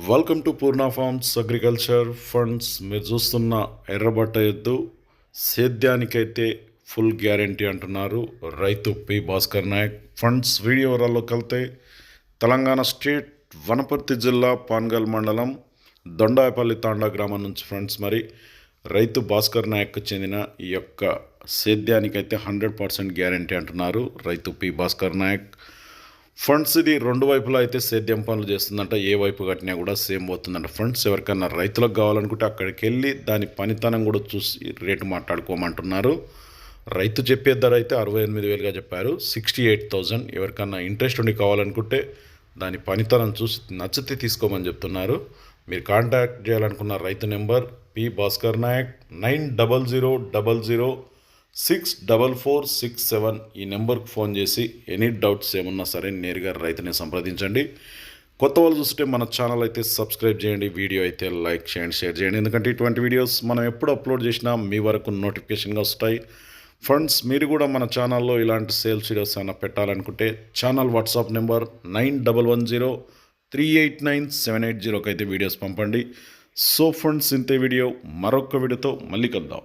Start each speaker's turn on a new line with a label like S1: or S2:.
S1: Welcome to Purna farms agriculture funds మీరు చూస్తున్న ఎర్రబట్ట ఎద్దు సేద్యానికైతే ఫుల్ గ్యారంటీ అంటున్నారు రైతు P Bhaskar Naik. Funds video వివరాల్లోకి వెళ్తే తెలంగాణ స్టేట్ వనపర్తి జిల్లా పాన్గల్ మండలం దొండాయపల్లి తాండా గ్రామం నుంచి ఫ్రెండ్స్ మరి రైతు భాస్కర్ నాయక్కు చెందిన ఈ యొక్క సేద్యానికైతే హండ్రెడ్ పర్సెంట్ గ్యారంటీ అంటున్నారు రైతు పి భాస్కర్ నాయక్. ఫండ్స్ ఇది రెండు వైపులా అయితే సేద్యం పనులు చేస్తుందంట ఏ వైపు కట్టినా కూడా సేమ్ పోతుందంట. ఫండ్స్ ఎవరికన్నా రైతులకు కావాలనుకుంటే అక్కడికి వెళ్ళి దాని పనితనం కూడా చూసి రేటు మాట్లాడుకోమంటున్నారు. రైతు చెప్పే ధర అయితే అరవై ఎనిమిది వేలుగా చెప్పారు. సిక్స్టీ ఎయిట్ థౌజండ్ ఎవరికన్నా ఇంట్రెస్ట్ ఉండి కావాలనుకుంటే దాని పనితనం చూసి నచ్చితే తీసుకోమని చెప్తున్నారు. మీరు కాంటాక్ట్ చేయాలనుకున్న రైతు number P Bhaskar Naik nine double zero double zero six double four six seven ఈ నెంబర్కి ఫోన్ చేసి ఎనీ డౌట్స్ ఏమన్నా సరే నేరుగా రైతుని సంప్రదించండి. కొత్త వాళ్ళు చూస్తే మన ఛానల్ అయితే సబ్స్క్రైబ్ చేయండి వీడియో అయితే లైక్ చేయండి షేర్ చేయండి. ఎందుకంటే ఇటువంటి వీడియోస్ మనం ఎప్పుడు అప్లోడ్ చేసినా మీ వరకు నోటిఫికేషన్గా వస్తాయి. ఫ్రెండ్స్ మీరు కూడా మన ఛానల్లో ఇలాంటి సేల్స్ వీడియోస్ ఏమైనా పెట్టాలనుకుంటే channel WhatsApp number nine double one zero three eight nine seven eight జీరోకి అయితే వీడియోస్ పంపండి. సో ఫ్రెండ్స్ ఇంతే వీడియో మరొక వీడియోతో మళ్ళీ కలుద్దాం.